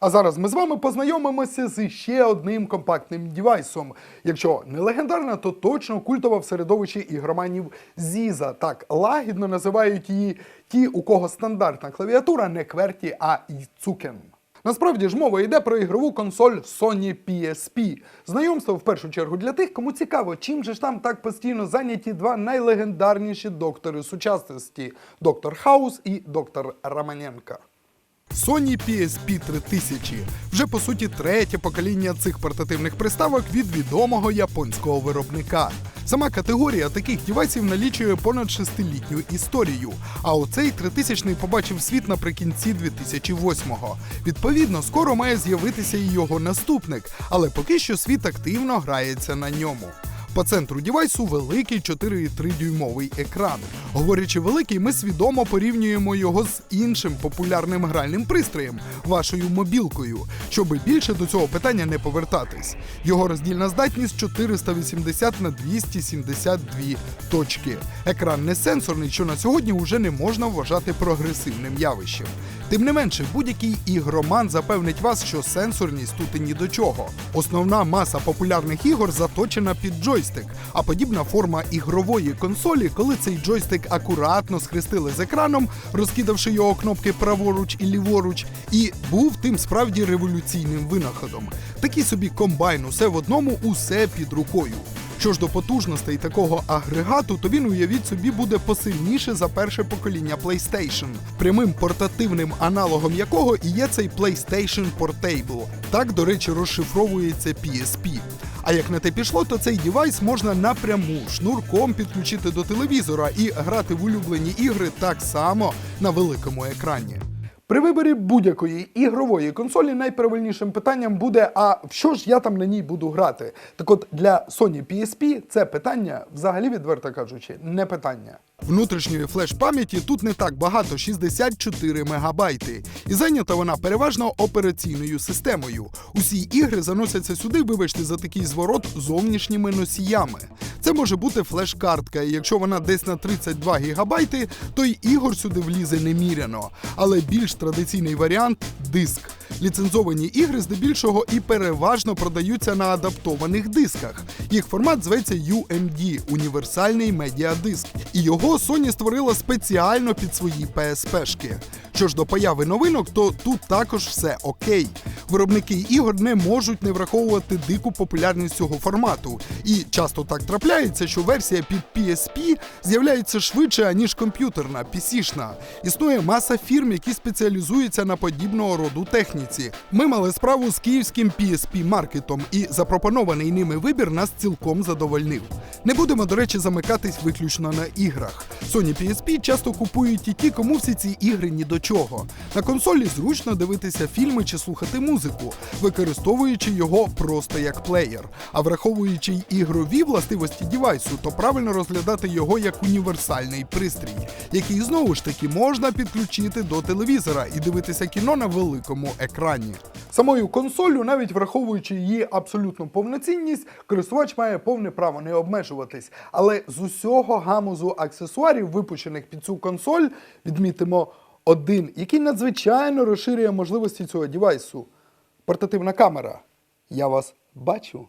А зараз ми з вами познайомимося з ще одним компактним девайсом. Якщо не легендарна, то точно культова в середовищі ігроманів Зіза. Так лагідно називають її ті, у кого стандартна клавіатура не кверті, а іцукен. Насправді ж мова йде про ігрову консоль Sony PSP. Знайомство в першу чергу для тих, кому цікаво, чим же ж там так постійно зайняті два найлегендарніші доктори сучасності доктор Хаус і доктор Романенко. Sony PSP 3000 вже по суті третє покоління цих портативних приставок від відомого японського виробника. Сама категорія таких девайсів налічує понад шестилітню історію. А оцей 3000 побачив світ наприкінці 2008-го. Відповідно, скоро має з'явитися і його наступник, але поки що світ активно грається на ньому. По центру дівайсу великий 4,3 дюймовий екран. Говорячи великий, ми свідомо порівнюємо його з іншим популярним гральним пристроєм вашою мобілкою, щоби більше до цього питання не повертатись. Його роздільна здатність 480 на 272 точки. Екран не сенсорний, що на сьогодні вже не можна вважати прогресивним явищем. Тим не менше, будь-який ігроман запевнить вас, що сенсорність тут і ні до чого. Основна маса популярних ігор заточена під джойстик, а подібна форма ігрової консолі, коли цей джойстик акуратно схрестили з екраном, розкидавши його кнопки праворуч і ліворуч, і був тим справді революційним винаходом. Такий собі комбайн, усе в одному, усе під рукою. Що ж до потужностей такого агрегату, то він, уявіть собі, буде посильніше за перше покоління PlayStation, прямим портативним аналогом якого і є цей PlayStation Portable. Так, до речі, розшифровується PSP. А як на те пішло, то цей девайс можна напряму шнурком підключити до телевізора і грати в улюблені ігри так само на великому екрані. При виборі будь-якої ігрової консолі найправильнішим питанням буде: а в що ж я там на ній буду грати? Так от для Sony PSP це питання, взагалі, відверто кажучи, не питання. Внутрішньої флеш-пам'яті тут не так багато 64 мегабайти. І зайнята вона переважно операційною системою. Усі ігри заносяться сюди, вибачте, за такий зворот зовнішніми носіями. Це може бути флеш-картка, і якщо вона десь на 32 гігабайти, то й ігор сюди влізе неміряно. Але більш традиційний варіант диск. Ліцензовані ігри здебільшого і переважно продаються на адаптованих дисках. Їх формат зветься UMD універсальний медіадиск. І його Sony створила спеціально під свої PSP-шки. Що ж до появи новинок, то тут також все окей. Виробники ігор не можуть не враховувати дику популярність цього формату. І часто так трапляється, що версія під PSP з'являється швидше, аніж комп'ютерна, PC-шна. Існує маса фірм, які спеціалізуються на подібного роду техніці. Ми мали справу з київським PSP маркетом, і запропонований ними вибір нас цілком задовольнив. Не будемо, до речі, замикатись виключно на іграх. Sony PSP часто купують і ті, кому всі ці ігри ні до чого. На консолі зручно дивитися фільми чи слухати музику, використовуючи його просто як плеєр. А враховуючи й ігрові властивості дівайсу, то правильно розглядати його як універсальний пристрій, який знову ж таки можна підключити до телевізора і дивитися кіно на великому екрані. Самою консолью, навіть враховуючи її абсолютну повноцінність, користувач має повне право не обмежуватись. Але з усього гамузу аксесуарів, випущених під цю консоль, відмітимо один, який надзвичайно розширює можливості цього девайсу. Портативна камера. Я вас бачу.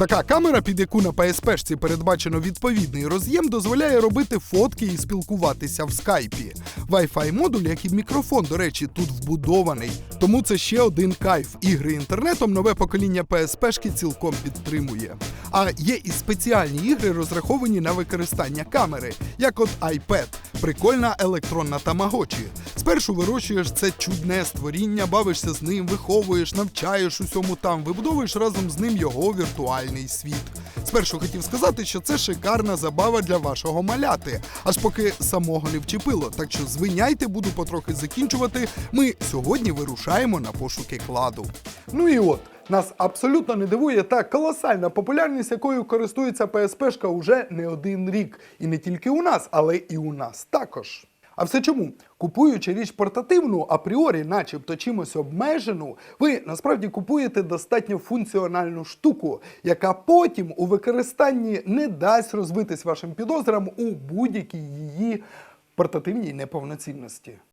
Така камера, під яку на PSP-шці передбачено відповідний роз'єм, дозволяє робити фотки і спілкуватися в скайпі. Wi-Fi модуль, як і мікрофон, до речі, тут вбудований. Тому це ще один кайф. Ігри інтернетом нове покоління PSP-шки цілком підтримує. А є і спеціальні ігри, розраховані на використання камери, як от iPad, прикольна електронна тамагочі. Спершу вирощуєш це чудне створіння, бавишся з ним, виховуєш, навчаєш усьому там, вибудовуєш разом з ним його віртуальний світ. Спершу хотів сказати, що це шикарна забава для вашого маляти, аж поки самого не вчепило. Так що звиняйте, буду потрохи закінчувати. Ми сьогодні вирушаємо на пошуки кладу. Ну і от. Нас абсолютно не дивує та колосальна популярність, якою користується PSP-шка уже не один рік. І не тільки у нас, але і у нас також. А все чому? Купуючи річ портативну, апріорі, начебто чимось обмежену, ви насправді купуєте достатньо функціональну штуку, яка потім у використанні не дасть розвитись вашим підозрам у будь-якій її портативній неповноцінності.